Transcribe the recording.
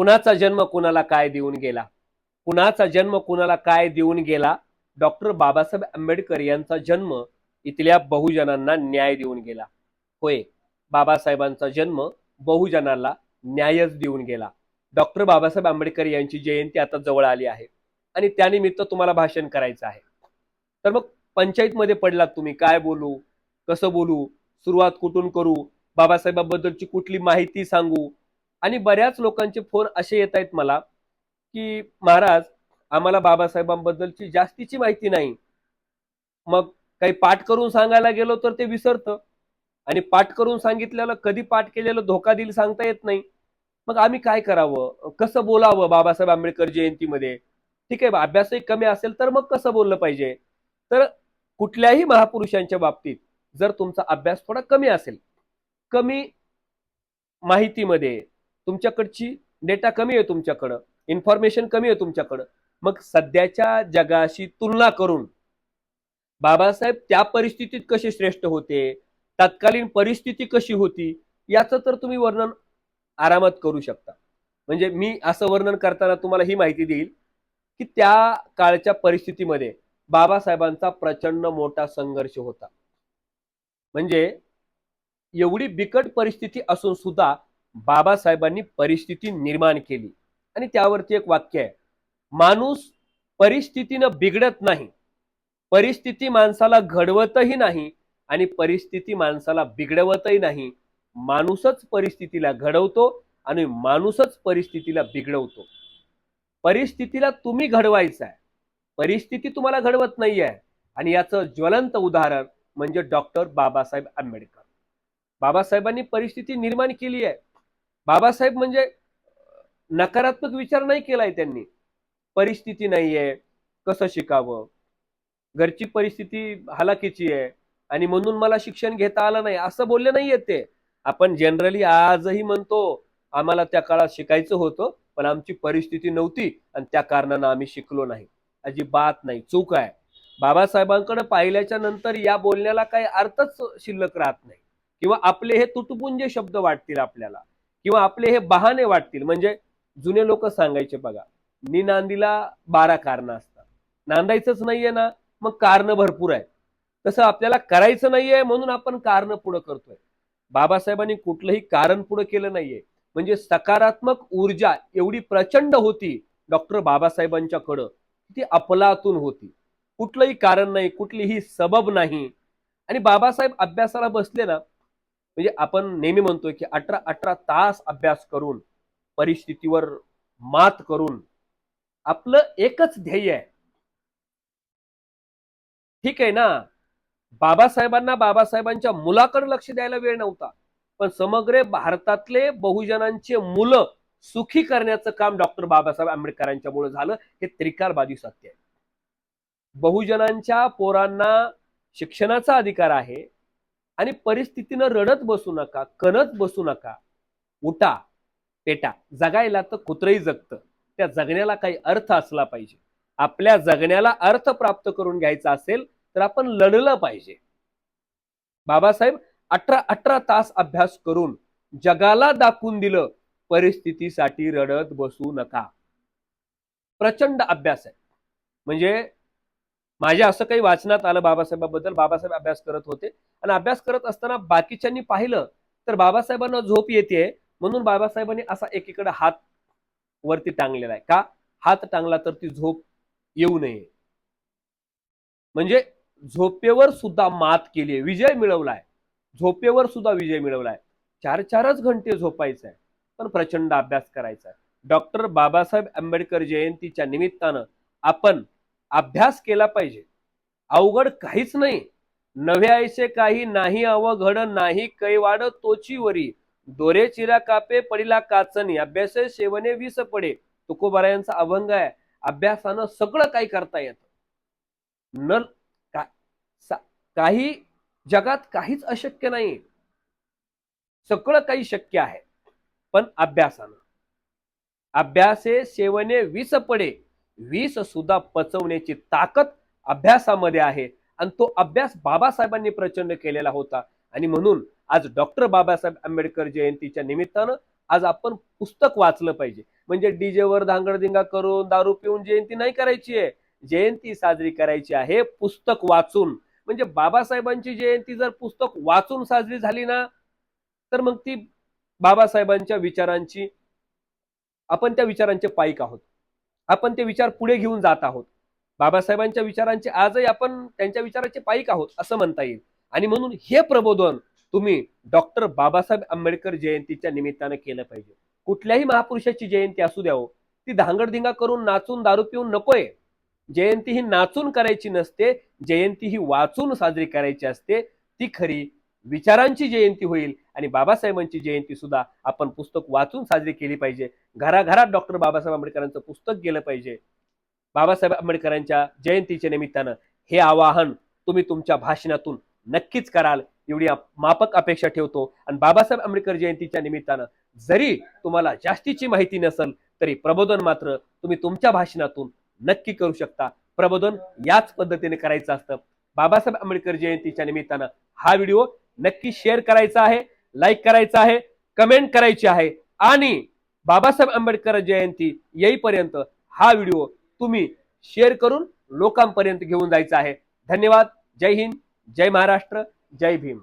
कुणाचा जन्म कुणाला काय देऊन गेला? कुणाचा जन्म कुणाला काय देऊन गेला? डॉक्टर बाबासाहेब आंबेडकर यांचा जन्म इथल्या बहुजनांना न्याय देऊन गेला. होय बाबासाहेबांचा जन्म बहुजनाला न्यायच देऊन गेला. डॉक्टर बाबासाहेब आंबेडकर यांची जयंती आता जवळ आली आहे. आणि त्यानिमित्त तुम्हाला भाषण करायचं आहे. तर मग पंचायतमध्ये पडलात तुम्ही काय बोलू? कसं बोलू? सुरुवात कुठून करू? बाबासाहेबांबद्दलची कुठली माहिती सांगू? आणि बऱ्याच लोकांचे फोन असे येत आहेत मला की महाराज आम्हाला बाबासाहेबांबद्दलची जास्तीची माहिती नाही. मग काही पाठ करून सांगायला गेलो तर ते विसरतं. आणि पाठ करून सांगितलेलं कधी पाठ केलेलं धोका दिल सांगता येत नाही. मग आम्ही काय करावं? कसं बोलावं बाबासाहेब आंबेडकर जयंतीमध्ये? ठीक आहे अभ्यासही कमी असेल तर मग कसं बोललं पाहिजे? तर कुठल्याही महापुरुषांच्या बाबतीत जर तुमचा अभ्यास थोडा कमी असेल कमी माहितीमध्ये तुमच्याकडची डेटा कमी आहे तुमच्याकडं. इन्फॉर्मेशन कमी आहे तुमच्याकडं. मग सध्याच्या जगाशी तुलना करून बाबासाहेब त्या परिस्थितीत कसे श्रेष्ठ होते? तत्कालीन परिस्थिती कशी होती? याचं तर तुम्ही वर्णन आरामात करू शकता. म्हणजे मी असं वर्णन करताना तुम्हाला ही माहिती देईल की त्या काळच्या परिस्थितीमध्ये बाबासाहेबांचा प्रचंड मोठा संघर्ष होता. म्हणजे एवढी बिकट परिस्थिती असून सुद्धा बाबासाहेबांनी परिस्थिती निर्माण केली. आणि त्यावरती एक वाक्य आहे. माणूस परिस्थितीनं बिघडत नाही. परिस्थिती माणसाला घडवतही नाही आणि परिस्थिती माणसाला बिघडवतही नाही. माणूसच परिस्थितीला घडवतो आणि माणूसच परिस्थितीला बिघडवतो. परिस्थितीला तुम्ही घडवायचं आहे. परिस्थिती तुम्हाला घडवत नाही आहे आणि याचं ज्वलंत उदाहरण म्हणजे डॉक्टर बाबासाहेब आंबेडकर. बाबासाहेबांनी परिस्थिती निर्माण केली आहे. बाबासाहेब म्हणजे नकारात्मक विचार नाही केलाय त्यांनी. परिस्थिती नाहीये कसं शिकावं? घरची परिस्थिती हलाखीची आहे आणि म्हणून मला शिक्षण घेता आलं नाही असं बोलले नाहीये ते. आपण जनरली आजही म्हणतो आम्हाला त्या काळात शिकायचं होतं पण आमची परिस्थिती नव्हती आणि त्या कारणानं आम्ही शिकलो नाही. अजिबात नाही चूक आहे. बाबासाहेबांकडे पाहिल्याच्या नंतर या बोलण्याला काही अर्थच शिल्लक राहत नाही. किंवा आपले हे तुटपुंजे शब्द वाटतील आपल्याला. किंवा आपले हे बहाणे वाटतील. म्हणजे जुने लोक सांगायचे बघा नी नांदीला बारा कारणं असतात. नांदायचंच नाहीये ना मग कारणं भरपूर आहे तसं आपल्याला करायचं नाहीये म्हणून आपण कारण पुढं करतोय. बाबासाहेबांनी कुठलंही कारण पुढं केलं नाहीये. म्हणजे सकारात्मक ऊर्जा एवढी प्रचंड होती डॉक्टर बाबासाहेबांच्याकडं ती अपलातून होती. कुठलंही कारण नाही कुठलीही सबब नाही. आणि बाबासाहेब अभ्यासाला बसले ना म्हणजे आपण नेहमी म्हणतोय की अठरा अठरा तास अभ्यास करून परिस्थितीवर मात करून आपलं एकच ध्येय आहे. ठीक आहे ना? बाबासाहेबांना बाबासाहेबांच्या मुलाकडे लक्ष द्यायला वेळ नव्हता. पण समग्र भारतातले बहुजनांचे मुलं सुखी करण्याचं काम डॉक्टर बाबासाहेब आंबेडकरांच्या मुळे झालं. हे त्रिकारबाजी सत्य आहे. बहुजनांच्या पोरांना शिक्षणाचा अधिकार आहे. आणि परिस्थितीनं रडत बसू नका कणत बसू नका. उठा पेटा. जगायला तर कुत्रही जगतं. त्या जगण्याला काही अर्थ असला पाहिजे. आपल्या जगण्याला अर्थ प्राप्त करून घ्यायचा असेल तर आपण लढलं पाहिजे. बाबासाहेब अठरा अठरा तास अभ्यास करून जगाला दाखवून दिलं परिस्थितीसाठी रडत बसू नका. प्रचंड अभ्यास आहे. म्हणजे माझ्या असं काही वाचनात आलं बाबासाहेबाबद्दल बाबासाहेब अभ्यास करत होते. आणि अभ्यास करत असताना बाकीच्यांनी पाहिलं तर बाबासाहेबांना झोप येते म्हणून बाबासाहेबांनी असा एकीकडे हात वरती टांगलेला आहे. का? हात टांगला तर ती झोप येऊ नये. म्हणजे झोपेवर सुद्धा मात केली आहे विजय मिळवलाय. झोपेवर सुद्धा विजय मिळवलाय. चार चारच घंटे झोपायचं आहे पण प्रचंड अभ्यास करायचा आहे. डॉक्टर बाबासाहेब आंबेडकर जयंतीच्या निमित्तानं आपण अभ्यास केला पाहिजे. अवघड काहीच नाही. नव्यायचे काही नाही अवघड नाही कैवाड तोची वरी दोरे चिरा कापे पडिला काचणी. अभ्यास सेवने विस पडे. तुकोबारायांचा अभंग आहे. अभ्यासानं सगळं काही करता येतं. न का, काही जगात काहीच अशक्य नाही. सगळं काही शक्य आहे. पण अभ्यासानं. अभ्यासे सेवने विस पडे. वीस सुद्धा पचवण्याची ताकद अभ्यासामध्ये आहे. आणि तो अभ्यास बाबासाहेबांनी प्रचंड केलेला होता. आणि म्हणून आज डॉक्टर बाबासाहेब आंबेडकर जयंतीच्या निमित्तानं आज आपण पुस्तक वाचलं पाहिजे. म्हणजे डीजेवर धांगडधिंगा करून दारू पिऊन जयंती नाही करायची आहे. जयंती साजरी करायची आहे पुस्तक वाचून. म्हणजे बाबासाहेबांची जयंती जर पुस्तक वाचून साजरी झाली ना तर मग ती बाबासाहेबांच्या विचारांची आपण त्या विचारांचे पाईक आहोत. आपण ते विचार पुढे घेऊन जात आहोत. बाबासाहेबांच्या विचारांचे आजही आपण त्यांच्या विचाराचे पायिक आहोत असं म्हणता येईल. आणि म्हणून हे प्रबोधन तुम्ही डॉक्टर बाबासाहेब आंबेडकर जयंतीच्या निमित्तानं केलं पाहिजे. कुठल्याही महापुरुषाची जयंती असू द्यावं हो, ती धांगडधिंगा करून नाचून दारू पिऊन नकोय. जयंती ही नाचून करायची नसते जयंती ही वाचून साजरी करायची असते. ती खरी विचारांची जयंती होईल आणि बाबासाहेबांची जयंती सुद्धा आपण पुस्तक वाचून साजरी केली पाहिजे. घराघरात डॉक्टर बाबासाहेब आंबेडकरांचं पुस्तक गेलं पाहिजे. बाबासाहेब आंबेडकरांच्या जयंतीच्या निमित्तानं हे आवाहन तुम्ही तुमच्या भाषणातून नक्कीच कराल. एवढी मापक अपेक्षा ठेवतो. आणि बाबासाहेब आंबेडकर जयंतीच्या निमित्तानं जरी तुम्हाला जास्तीची माहिती नसेल तरी प्रबोधन मात्र तुम्ही तुमच्या भाषणातून नक्की करू शकता. प्रबोधन याच पद्धतीने करायचं असतं. बाबासाहेब आंबेडकर जयंतीच्या निमित्तानं हा व्हिडिओ नक्की शेअर करायचा आहे लाईक करायचा आहे कमेंट करायची आहे. आणि बाबासाहेब आंबेडकर जयंती येईपर्यंत हा व्हिडिओ तुम्ही शेअर करून लोकांपर्यंत घेऊन जायचं आहे. धन्यवाद. जय हिंद. जय महाराष्ट्र. जय भीम.